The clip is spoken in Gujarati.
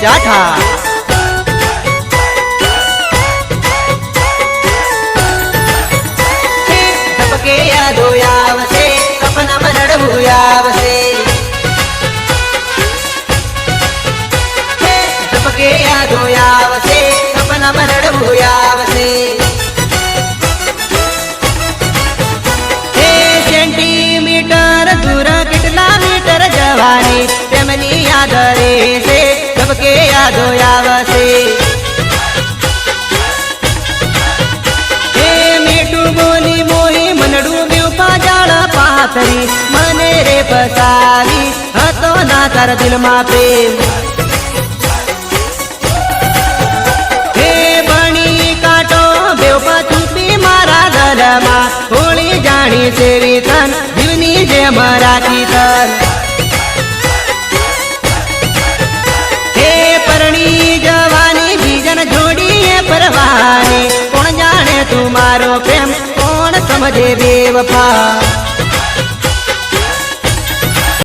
ચાઠા સેન્ટીમીટર દૂર કેટલા મીટર જવાની તેમની યાદ મને રે પસાવી, હતો ના તાર દિલમાં પ્રેમ. હે બણી કાટો બેવપા ચૂપી મારા ગળમાં હોળી જાણી સેવી તન જીવની જેમ રાખી તન મારો પ્રેમ કોણ સમજે બેવફા?